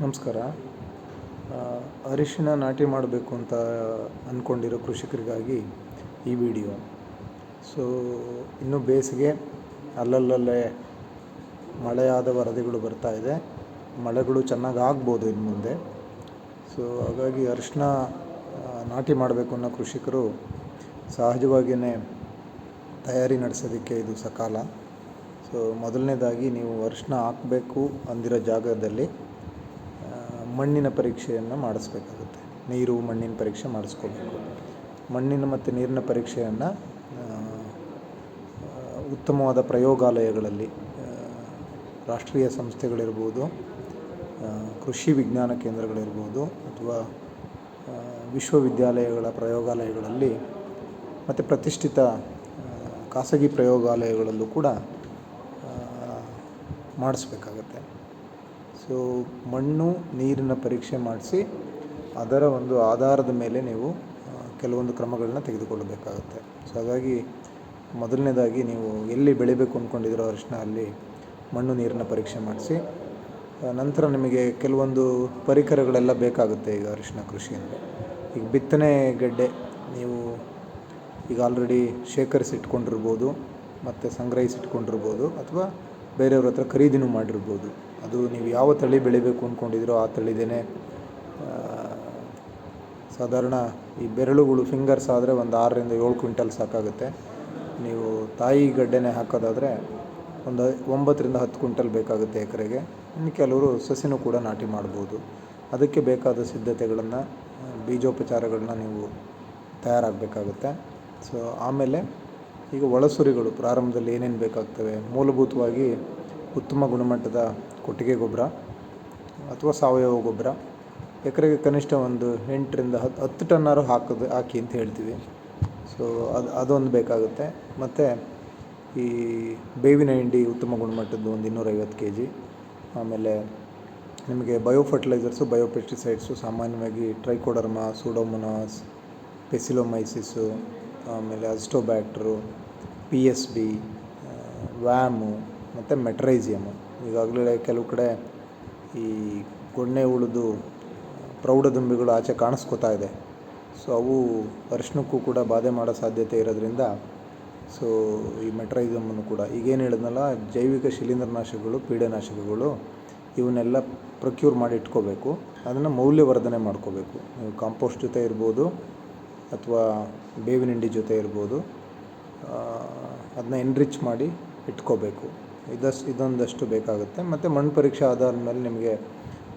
ನಮಸ್ಕಾರ. ಅರಿಶಿನ ನಾಟಿ ಮಾಡಬೇಕು ಅಂತ ಅಂದ್ಕೊಂಡಿರೋ ಕೃಷಿಕರಿಗಾಗಿ ಈ ವಿಡಿಯೋ. ಸೊ, ಇನ್ನು ಬೇಸಿಗೆ ಅಲ್ಲಲ್ಲಲ್ಲೇ ಮಳೆಯಾದ ವರದಿಗಳು ಬರ್ತಾ ಇದೆ. ಮಳೆಗಳು ಚೆನ್ನಾಗಿ ಆಗ್ಬೋದು ಇನ್ನು ಮುಂದೆ. ಸೊ, ಹಾಗಾಗಿ ಅರಿಶಿನ ನಾಟಿ ಮಾಡಬೇಕು ಅನ್ನೋ ಕೃಷಿಕರು ಸಹಜವಾಗಿಯೇ ತಯಾರಿ ನಡೆಸೋದಕ್ಕೆ ಇದು ಸಕಾಲ. ಸೊ, ಮೊದಲನೇದಾಗಿ ನೀವು ಅರಿಶಿನ ಹಾಕಬೇಕು ಅಂದಿರೋ ಜಾಗದಲ್ಲಿ ಮಣ್ಣಿನ ಪರೀಕ್ಷೆಯನ್ನು ಮಾಡಿಸ್ಬೇಕಾಗುತ್ತೆ. ನೀರು, ಮಣ್ಣಿನ ಪರೀಕ್ಷೆ ಮಾಡಿಸ್ಕೋಬೇಕು. ಮಣ್ಣಿನ ಮತ್ತು ನೀರಿನ ಪರೀಕ್ಷೆಯನ್ನು ಉತ್ತಮವಾದ ಪ್ರಯೋಗಾಲಯಗಳಲ್ಲಿ ರಾಷ್ಟ್ರೀಯ ಸಂಸ್ಥೆಗಳಿರ್ಬೋದು ಕೃಷಿ ವಿಜ್ಞಾನ ಕೇಂದ್ರಗಳಿರ್ಬೋದು ಅಥವಾ ವಿಶ್ವವಿದ್ಯಾಲಯಗಳ ಪ್ರಯೋಗಾಲಯಗಳಲ್ಲಿ ಮತ್ತು ಪ್ರತಿಷ್ಠಿತ ಖಾಸಗಿ ಪ್ರಯೋಗಾಲಯಗಳಲ್ಲೂ ಕೂಡ ಮಾಡಿಸ್ಬೇಕಾಗತ್ತೆ. ಸೊ ಮಣ್ಣು ನೀರಿನ ಪರೀಕ್ಷೆ ಮಾಡಿಸಿ ಅದರ ಒಂದು ಆಧಾರದ ಮೇಲೆ ನೀವು ಕೆಲವೊಂದು ಕ್ರಮಗಳನ್ನ ತೆಗೆದುಕೊಳ್ಳಬೇಕಾಗುತ್ತೆ. ಸೊ ಹಾಗಾಗಿ ಮೊದಲನೇದಾಗಿ ನೀವು ಎಲ್ಲಿ ಬೆಳಿಬೇಕು ಅಂದ್ಕೊಂಡಿದ್ದೀರೋ ಅರಿಶಿನ ಅಲ್ಲಿ ಮಣ್ಣು ನೀರಿನ ಪರೀಕ್ಷೆ ಮಾಡಿಸಿ ನಂತರ ನಿಮಗೆ ಕೆಲವೊಂದು ಪರಿಕರಗಳೆಲ್ಲ ಬೇಕಾಗುತ್ತೆ ಈಗ ಅರಿಶಿನ ಕೃಷಿಯಲ್ಲಿ ಈಗ ಬಿತ್ತನೆ ಗೆಡ್ಡೆ ನೀವು ಈಗ ಆಲ್ರೆಡಿ ಶೇಖರಿಸಿಟ್ಕೊಂಡಿರ್ಬೋದು, ಮತ್ತು ಸಂಗ್ರಹಿಸಿಟ್ಕೊಂಡಿರ್ಬೋದು, ಅಥವಾ ಬೇರೆಯವ್ರ ಹತ್ರ ಖರೀದಿನೂ ಮಾಡಿರ್ಬೋದು. ಅದು ನೀವು ಯಾವ ತಳಿ ಬೆಳಿಬೇಕು ಅಂದ್ಕೊಂಡಿದ್ದೀರೋ ಆ ತಳಿದೇ ಸಾಧಾರಣ ಈ ಬೆರಳುಗಳು ಫಿಂಗರ್ಸ್ ಆದರೆ ಒಂದು ಆರರಿಂದ ಏಳು ಕ್ವಿಂಟಲ್ ಸಾಕಾಗುತ್ತೆ. ನೀವು ತಾಯಿ ಗಡ್ಡೆನೇ ಹಾಕೋದಾದರೆ ಒಂದು ಒಂಬತ್ತರಿಂದ ಹತ್ತು ಕ್ವಿಂಟಲ್ ಬೇಕಾಗುತ್ತೆ ಎಕರೆಗೆ. ಇನ್ನು ಕೆಲವರು ಸಸಿನೂ ಕೂಡ ನಾಟಿ ಮಾಡ್ಬೋದು. ಅದಕ್ಕೆ ಬೇಕಾದ ಸಿದ್ಧತೆಗಳನ್ನು, ಬೀಜೋಪಚಾರಗಳನ್ನ ನೀವು ತಯಾರಾಗಬೇಕಾಗುತ್ತೆ. ಸೊ ಆಮೇಲೆ ಈಗ ಒಳಸುರಿಗಳು ಪ್ರಾರಂಭದಲ್ಲಿ ಏನೇನು ಬೇಕಾಗ್ತವೆ? ಮೂಲಭೂತವಾಗಿ ಉತ್ತಮ ಗುಣಮಟ್ಟದ ಕೊಟ್ಟಿಗೆ ಗೊಬ್ಬರ ಅಥವಾ ಸಾವಯವ ಗೊಬ್ಬರ. ಎಕರೆಗೆ ಕನಿಷ್ಠ ಒಂದು ಎಂಟರಿಂದ ಹತ್ತು ಹತ್ತು ಟನ್ನಾರು ಹಾಕೋದು, ಹಾಕಿ ಅಂತ ಹೇಳ್ತೀವಿ. ಸೊ ಅದು, ಅದೊಂದು ಬೇಕಾಗುತ್ತೆ. ಮತ್ತು ಈ ಬೇವಿನ ಹಿಂಡಿ ಉತ್ತಮ ಗುಣಮಟ್ಟದ್ದು ಒಂದು ಇನ್ನೂರೈವತ್ತು ಕೆ ಜಿ ಆಮೇಲೆ ನಿಮಗೆ ಬಯೋ ಫರ್ಟಿಲೈಸರ್ಸು ಬಯೋ ಪೆಸ್ಟಿಸೈಡ್ಸು ಸಾಮಾನ್ಯವಾಗಿ ಟ್ರೈಕೋಡರ್ಮಾ, ಸೂಡೋಮೊನಾಸ್ ಪೆಸಿಲೋಮೈಸಿಸ್ಸು ಆಮೇಲೆ azotobacter, P S B, VAM ಮತ್ತು ಮೆಟ್ರೈಸಿಯಮು. ಈಗಾಗಲೇ ಕೆಲವು ಕಡೆ ಈ ಗೊಣ್ಣೆ ಹುಳುದು ಪ್ರೌಢದುಂಬಿಗಳು ಆಚೆ ಕಾಣಿಸ್ಕೋತಾ ಇದೆ. ಸೊ ಅವು ಅರಿಶಿನಕ್ಕೂ ಕೂಡ ಬಾಧೆ ಮಾಡೋ ಸಾಧ್ಯತೆ ಇರೋದ್ರಿಂದ ಸೊ ಈ ಮೆಟ್ರೈಸಮನ್ನು ಕೂಡ. ಈಗೇನು ಹೇಳಿದ್ನಲ್ಲ, ಜೈವಿಕ ಶಿಲೀಂಧ್ರನಾಶಕಗಳು, ಪೀಡೆನಾಶಕಗಳು, ಇವನ್ನೆಲ್ಲ ಪ್ರೊಕ್ಯೂರ್ ಮಾಡಿ ಇಟ್ಕೋಬೇಕು. ಅದನ್ನು ಮೌಲ್ಯವರ್ಧನೆ ಮಾಡ್ಕೋಬೇಕು. ಕಾಂಪೋಸ್ಟ್ ಜೊತೆ ಇರ್ಬೋದು ಅಥವಾ ಬೇವಿನ ಹಿಂಡಿ ಜೊತೆ ಇರ್ಬೋದು. ಅದನ್ನ ಎನ್ರಿಚ್ ಮಾಡಿ ಇಟ್ಕೋಬೇಕು. ಇದಸ್, ಇದೊಂದಷ್ಟು ಬೇಕಾಗುತ್ತೆ. ಮತ್ತು ಮಣ್ಣು ಪರೀಕ್ಷೆ ಆಧಾರದ ಮೇಲೆ ನಿಮಗೆ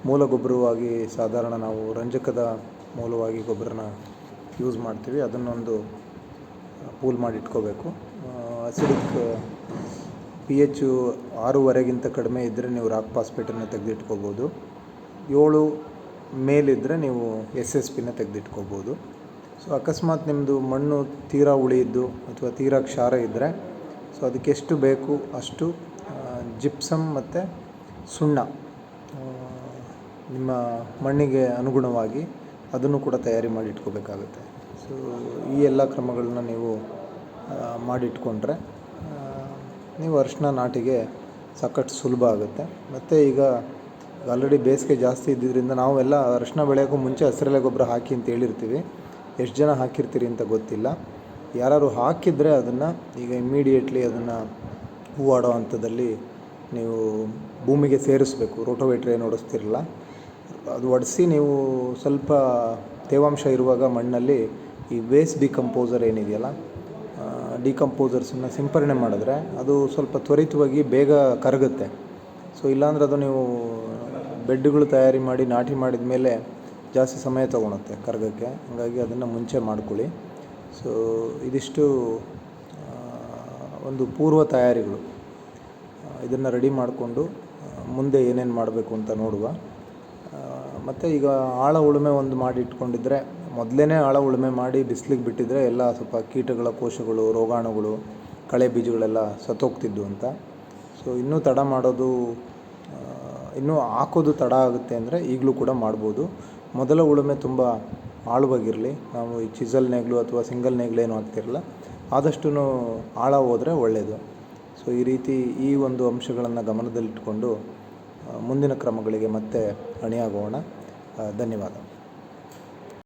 ಮೂಲ ಗೊಬ್ಬರವಾಗಿ ಸಾಧಾರಣ ನಾವು ರಂಜಕದ ಮೂಲವಾಗಿ ಗೊಬ್ಬರನ ಯೂಸ್ ಮಾಡ್ತೀವಿ. ಅದನ್ನೊಂದು ಪೂಲ್ ಮಾಡಿ ಇಟ್ಕೋಬೇಕು. ಅಸಿಡಿಕ್ ಪಿ ಎಚ್ಚು ಆರೂವರೆಗಿಂತ ಕಡಿಮೆ ಇದ್ದರೆ ನೀವು ರಾಕ್ ಪಾಸ್ಪೇಟನ್ನು ತೆಗೆದಿಟ್ಕೋಬೋದು. ಏಳು ಮೇಲಿದ್ದರೆ ನೀವು ಎಸ್ ಎಸ್ ಪಿನ ತೆಗೆದಿಟ್ಕೋಬೋದು. ಸೊ ಅಕಸ್ಮಾತ್ ನಿಮ್ಮದು ಮಣ್ಣು ತೀರಾ ಉಳಿಯಿದ್ದು ಅಥವಾ ತೀರಾ ಕ್ಷಾರ ಇದ್ದರೆ ಸೊ ಅದಕ್ಕೆ ಎಷ್ಟು ಬೇಕು ಅಷ್ಟು ಜಿಪ್ಸಮ್ ಮತ್ತು ಸುಣ್ಣ ನಿಮ್ಮ ಮಣ್ಣಿಗೆ ಅನುಗುಣವಾಗಿ ಅದನ್ನು ಕೂಡ ತಯಾರಿ ಮಾಡಿ ಇಟ್ಕೋಬೇಕಾಗುತ್ತೆ. ಸೊ ಈ ಎಲ್ಲ ಕ್ರಮಗಳನ್ನ ನೀವು ಮಾಡಿಟ್ಕೊಂಡ್ರೆ ನೀವು ಅರಿಶಿನ ನಾಟಿಗೆ ಸಾಕಷ್ಟು ಸುಲಭ ಆಗುತ್ತೆ. ಮತ್ತು ಈಗ ಆಲ್ರೆಡಿ ಬೇಸಿಗೆ ಜಾಸ್ತಿ ಇದ್ದಿದ್ದರಿಂದ ನಾವೆಲ್ಲ ಅರಿಶಿನ ಬೆಳೆಯೋಕ್ಕೂ ಮುಂಚೆ ಹಸಿರೆಲೆ ಗೊಬ್ಬರ ಹಾಕಿ ಅಂತ ಹೇಳಿರ್ತೀವಿ. ಎಷ್ಟು ಜನ ಹಾಕಿರ್ತೀರಿ ಅಂತ ಗೊತ್ತಿಲ್ಲ. ಯಾರಾದ್ರು ಹಾಕಿದರೆ ಅದನ್ನು ಈಗ ಇಮ್ಮಿಡಿಯೇಟ್ಲಿ ಅದನ್ನು ಹೂವಾಡೋ ಹಂತದಲ್ಲಿ ನೀವು ಭೂಮಿಗೆ ಸೇರಿಸ್ಬೇಕು ರೋಟೋವೇಟ್ರ್ ಏನು ಓಡಿಸ್ತಿರಲ್ಲ, ಅದು ಒಡಿಸಿ ನೀವು ಸ್ವಲ್ಪ ತೇವಾಂಶ ಇರುವಾಗ ಮಣ್ಣಲ್ಲಿ ಈ ವೇಸ್ಟ್ ಡಿಕಂಪೋಸರ್ ಏನಿದೆಯಲ್ಲ ಡಿಕಂಪೋಸರ್ಸನ್ನು ಸಿಂಪರಣೆ ಮಾಡಿದ್ರೆ ಅದು ಸ್ವಲ್ಪ ತ್ವರಿತವಾಗಿ ಬೇಗ ಕರಗುತ್ತೆ. ಸೊ ಇಲ್ಲಾಂದ್ರೆ ಅದು ನೀವು ಬೆಡ್ಗಳು ತಯಾರಿ ಮಾಡಿ, ನಾಟಿ ಮಾಡಿದ ಮೇಲೆ ಜಾಸ್ತಿ ಸಮಯ ತೊಗೊಳುತ್ತೆ ಕರಗೋಕ್ಕೆ. ಹಾಗಾಗಿ ಅದನ್ನು ಮುಂಚೆ ಮಾಡ್ಕೊಳ್ಳಿ. ಸೊ ಇದಿಷ್ಟು ಒಂದು ಪೂರ್ವ ತಯಾರಿಗಳು. ಇದನ್ನು ರೆಡಿ ಮಾಡಿಕೊಂಡು ಮುಂದೆ ಏನೇನು ಮಾಡಬೇಕು ಅಂತ ನೋಡುವ. ಮತ್ತು ಈಗ ಆಳ ಉಳುಮೆ ಒಂದು ಮಾಡಿ ಇಟ್ಕೊಂಡಿದ್ರೆ ಮೊದಲೇ ಆಳ ಉಳುಮೆ ಮಾಡಿ ಬಿಸಿಲಿಗೆ ಬಿಟ್ಟಿದ್ರೆ ಎಲ್ಲ ಸ್ವಲ್ಪ ಕೀಟಗಳ, ಕೋಶಗಳು, ರೋಗಾಣುಗಳು, ಕಳೆ ಬೀಜಗಳೆಲ್ಲ ಸತ್ತೋಗ್ತಿದ್ದು ಅಂತ. ಸೊ ಇನ್ನೂ ತಡ ಮಾಡೋದು ಇನ್ನೂ ಹಾಕೋದು ತಡ ಆಗುತ್ತೆ ಅಂದರೆ ಈಗಲೂ ಕೂಡ ಮಾಡ್ಬೋದು. ಮೊದಲ ಉಳುಮೆ ತುಂಬ ಆಳವಾಗಿರಲಿ. ನಾವು ಈ ಚಿಸಲ್ ನೇಗ್ಲು ಅಥವಾ ಸಿಂಗಲ್ ನೇಗಿಲು ಏನು ಹಾಕ್ತಿರಲ್ಲ ಆದಷ್ಟು ಆಳ ಹೋದರೆ ಒಳ್ಳೆಯದು ಸೊ ಈ ರೀತಿ ಈ ಒಂದು ಅಂಶಗಳನ್ನು ಗಮನದಲ್ಲಿಟ್ಟುಕೊಂಡು ಮುಂದಿನ ಕ್ರಮಗಳಿಗೆ ಮತ್ತೆ ಅಣಿಯಾಗೋಣ. ಧನ್ಯವಾದ.